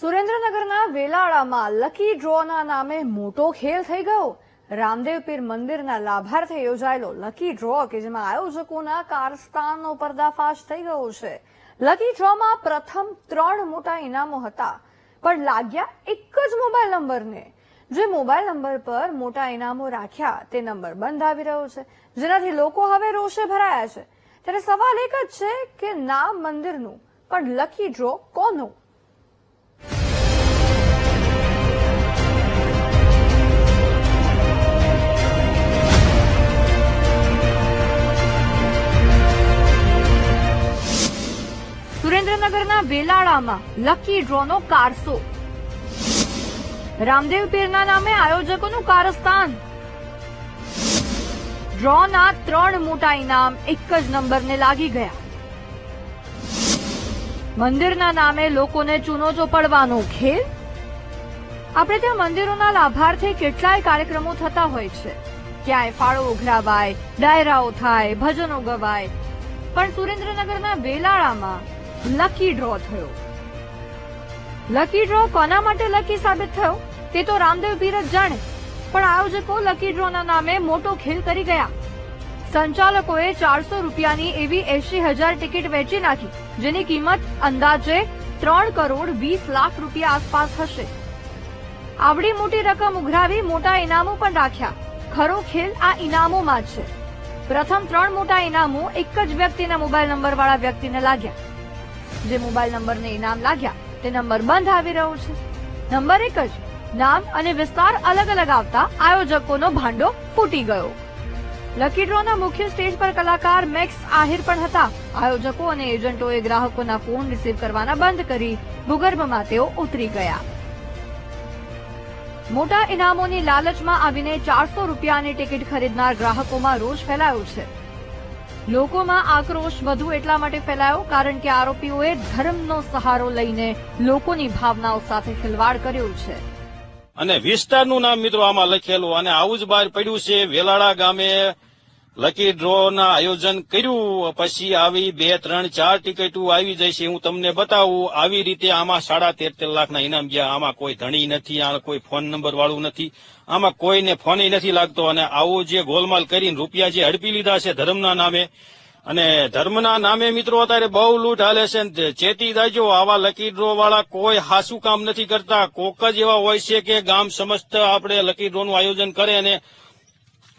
સુરેન્દ્રનગરના વેલાળામાં લકી ડ્રોના નામે મોટો ખેલ થઈ ગયો. રામદેવ પીર મંદિરના લાભાર્થે યોજાયેલો લકી ડ્રો, કે જેમાં આયોજકોના કારસ્તાનનો પર્દાફાશ થઈ ગયો છે. લકી ડ્રોમાં પ્રથમ ત્રણ મોટા ઇનામો હતા, પણ લાગ્યા એક જ મોબાઈલ નંબરને. જે મોબાઈલ નંબર પર મોટા ઇનામો રાખ્યા, તે નંબર બંધ આવી રહ્યો છે, જેનાથી લોકો હવે રોષે ભરાયા છે. ત્યારે સવાલ એક જ છે કે નામ મંદિરનું, પણ લકી ડ્રો કોનું? સુરેન્દ્રનગરના વેલાળામાં લકી ડ્રોનો કારસો રામદેવ પીરના નામે આયોજકોનું કારસ્તાન ડ્રોના ત્રણ મોટા ઇનામ એક જ નંબરને લાગી ગયા. મંદિરના નામે લોકોને ચૂનો ચોપડવાનો ખેલ? આપણે ત્યાં મંદિરોના લાભાર્થે કેટલાય કાર્યક્રમો થતા હોય છે. ક્યાંય ફાળો ઉઘરાવાય, ડાયરાઓ થાય, ભજનો ગવાય. પણ સુરેન્દ્રનગરના વેલાળામાં લકી ડ્રો થયો. લકી ડ્રો કોના માટે લકી સાબિત થયો? તે તો રામદેવ પીર જાણે. પણ આયોજકો લકી ડ્રોના નામે મોટો ખેલ કરી ગયા. સંચાલકોએ ચારસો રૂપિયાની એવી એસી હજાર ટિકિટ વેચી નાખી, જેની કિંમત અંદાજે ત્રણ કરોડ વીસ લાખ રૂપિયા આસપાસ હશે. આવડી મોટી રકમ ઉઘરાવી મોટા ઇનામો પણ રાખ્યા. ખરો ખેલ આ ઇનામોમાં જ છે. પ્રથમ ત્રણ મોટા ઇનામો એક જ વ્યક્તિના મોબાઈલ નંબર વાળા વ્યક્તિને લાગ્યા. જે મોબાઈલ નંબરને ઇનામ લાગ્યા, તે નંબર બંધ આવી રહ્યો છે. નંબર એક જ, નામ અને વિસ્તાર અલગ અલગ આવતા આયોજકોનો ભાંડો ફૂટી ગયો. લકી ડ્રોના મુખ્ય સ્ટેજ પર કલાકાર મેક્સ આહિર પણ હતા. આયોજકો અને એજન્ટોએ ગ્રાહકોના ફોન રિસીવ કરવાના બંધ કરી ભૂગર્ભમાં તેઓ ઉતરી ગયા. મોટા ઇનામોની લાલચમાં આવીને ચારસો રૂપિયાની ટિકિટ ખરીદનાર ગ્રાહકોમાં રોષ ફેલાયો છે. લોકોમાં આક્રોશ વધુ એટલા માટે ફેલાયો કારણ કે આરોપીઓએ ધર્મનો સહારો લઈને લોકોની ભાવનાઓ સાથે ખિલવાડ કર્યો છે. અને વિસ્તારનું નામ મિત્રો આમાં લખેલું અને આવું જ બહાર પડ્યું છે વેલાળા ગામે લકી ડ્રો ના આયોજન કર્યું, પછી આવી બે, ત્રણ, ચાર ટિકિટો આવી છે હું તમને બતાવું. આવી રીતે આમાં સાડા તેર તેર લાખના ઇનામ ગયા. આમાં કોઈ ધણી નથી, આ કોઈ ફોન નંબર વાળું નથી. આમાં કોઈને ફોન નથી લાગતો. અને આવો જે ગોલમાલ કરીને રૂપિયા જે હડપી લીધા છે ધર્મના નામે. અને ધર્મના નામે મિત્રો અત્યારે બહુ લૂંટ હાલે છે. ચેતી જાજો આવા લકી ડ્રો વાળા કોઈ હાસુ કામ નથી કરતા. કોક જ એવા હોય છે કે ગામ સમસ્ત આપણે લકી ડ્રો નું આયોજન કરે અને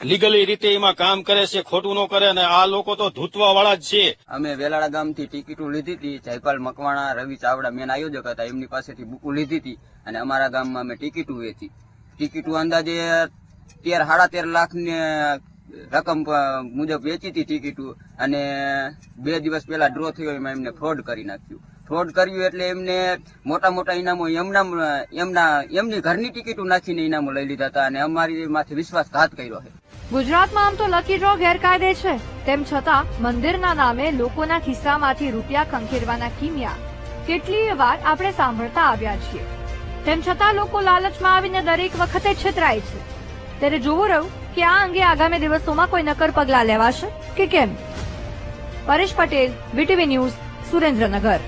લીગલી રીતે એમાં કામ કરે છે, ખોટું ન કરે અને આ લોકો તો ધૂતવા વાળા જ છે. અમે વેલાળા ગામથી ટિકિટો લીધી હતી, જયપાલ મકવાણા, રવિ ચાવડા મેન આયોજક હતા, એમની પાસેથી બુકો લીધી હતી અને અમારા ગામમાં અમે ટિકિટો વેચી. ટિકિટો અંદાજે તેર, સાડા તેર લાખ રકમ મુજબ વેચી હતી ટિકિટો અને બે દિવસ પહેલા ડ્રો થયો, એમાં એમને ફ્રોડ કરી નાખ્યું. ફ્રોડ કર્યું એટલે એમને મોટા મોટા ઇનામો, એમના એમના, એમની ઘરની ટિકિટો નાખીને ઇનામો લઈ લીધા હતા અને અમારી માથે વિશ્વાસઘાત કર્યો છે. ગુજરાતમાં આમ તો લકી ડ્રો ગેરકાયદે છે. તેમ છતાં મંદિરના નામે લોકોના ખિસ્સામાંથી રૂપિયા ખંખેરવાના કિમિયા. કેટલીય વાર આપણે સાંભળતા આવ્યા છીએ. તેમ છતાં લોકો લાલચમાં આવીને દરેક વખતે છેતરાય છે. ત્યારે જોવું રહ્યું કે આ અંગે આગામી દિવસોમાં કોઈ નક્કર પગલાં લેવાશે કે કેમ? Paresh Patel BTV news, Surendranagar.